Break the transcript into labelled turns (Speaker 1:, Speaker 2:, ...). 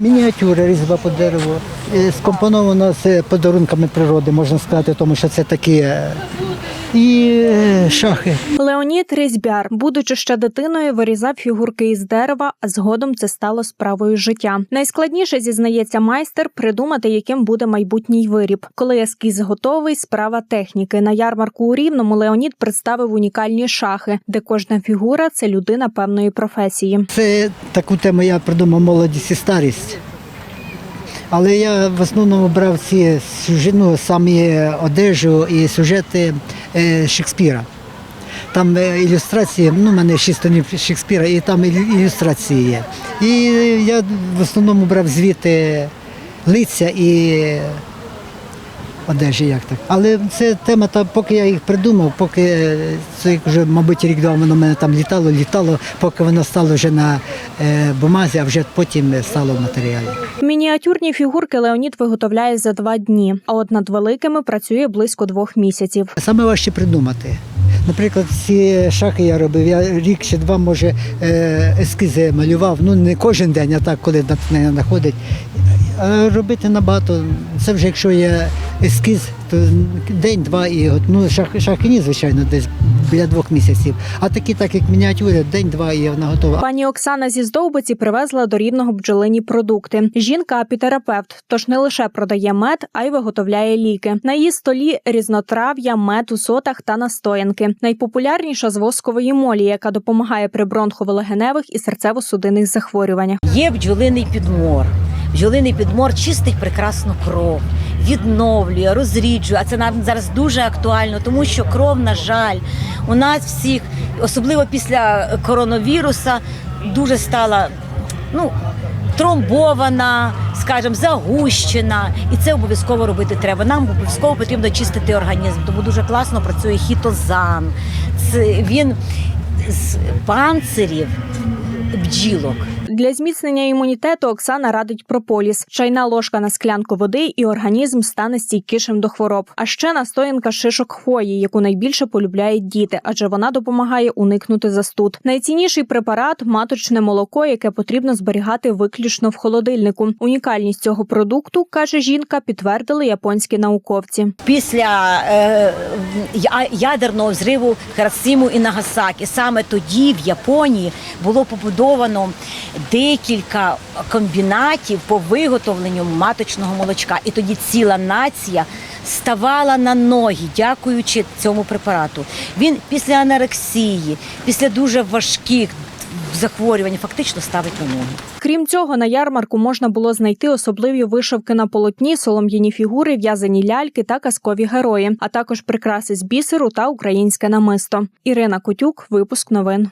Speaker 1: Мініатюра різьба по дереву е, скомпонована з подарунками природи, можна сказати, тому що це такі е, і е, шахи.
Speaker 2: Леонід Різьбяр, будучи ще дитиною, вирізав фігурки із дерева, а згодом це стало справою життя. Найскладніше зізнається майстер придумати, яким буде майбутній виріб. Коли ескіз готовий, справа техніки. На ярмарку у Рівному Леонід представив унікальні шахи, де кожна фігура це людина певної професії.
Speaker 1: Це таку тему я придумав молодість і старість. Але я в основному брав ці ну, самі одежу і сюжети е, Шекспіра. Там е, ілюстрації, ну, в мене шість тонів Шекспіра, і там ілюстрації є. І я в основному брав звідти лиця і одежі, як так. Але це тема, та поки я їх придумав, поки е, це вже, мабуть, рік два воно в мене там літало, літало, поки воно стало вже на е, бумазі, а вже потім стало в матеріалі.
Speaker 2: Мініатюрні фігурки Леонід виготовляє за два дні, а от над великими працює близько двох місяців.
Speaker 1: Саме важче придумати. Наприклад, ці шахи я робив. Я рік чи два, може, е, ескізи малював. Ну не кожен день, а так, коли натхнення знаходить. А робити набагато. Це вже якщо є ескіз, то день-два і от, ну, шах, шахині, звичайно, десь біля двох місяців. А такі, так як мініатюри, день-два і вона готова.
Speaker 2: Пані Оксана зі Здовбиці привезла до рівного бджолині продукти. Жінка апітерапевт, тож не лише продає мед, а й виготовляє ліки. На її столі різнотрав'я, мед у сотах та настоянки. Найпопулярніша з воскової молі, яка допомагає при бронховолегеневих і серцево-судинних захворюваннях.
Speaker 3: Є бджолиний підмор. Бджолиний підмор чистить прекрасну кров, відновлює, розріджує. А це нам зараз дуже актуально, тому що кров, на жаль, у нас всіх, особливо після коронавіруса, дуже стала ну, тромбована, скажімо, загущена. І це обов'язково робити треба. Нам обов'язково потрібно чистити організм, тому дуже класно працює хітозан. Це він з панцирів бджілок.
Speaker 2: Для зміцнення імунітету Оксана радить прополіс, чайна ложка на склянку води, і організм стане стійкішим до хвороб. А ще настоянка шишок хвої, яку найбільше полюбляють діти, адже вона допомагає уникнути застуд. Найцінніший препарат маточне молоко, яке потрібно зберігати виключно в холодильнику. Унікальність цього продукту каже жінка, підтвердили японські науковці.
Speaker 3: після е, ядерного взриву Хіросіму і Нагасакі. Саме тоді в Японії було побудовано декілька комбінатів по виготовленню маточного молочка. І тоді ціла нація ставала на ноги, дякуючи цьому препарату. Він після анорексії, після дуже важких захворювань фактично ставить на ноги.
Speaker 2: Крім цього, на ярмарку можна було знайти особливі вишивки на полотні, солом'яні фігури, в'язані ляльки та казкові герої, а також прикраси з бісеру та українське намисто. Ірина Котюк, випуск новин.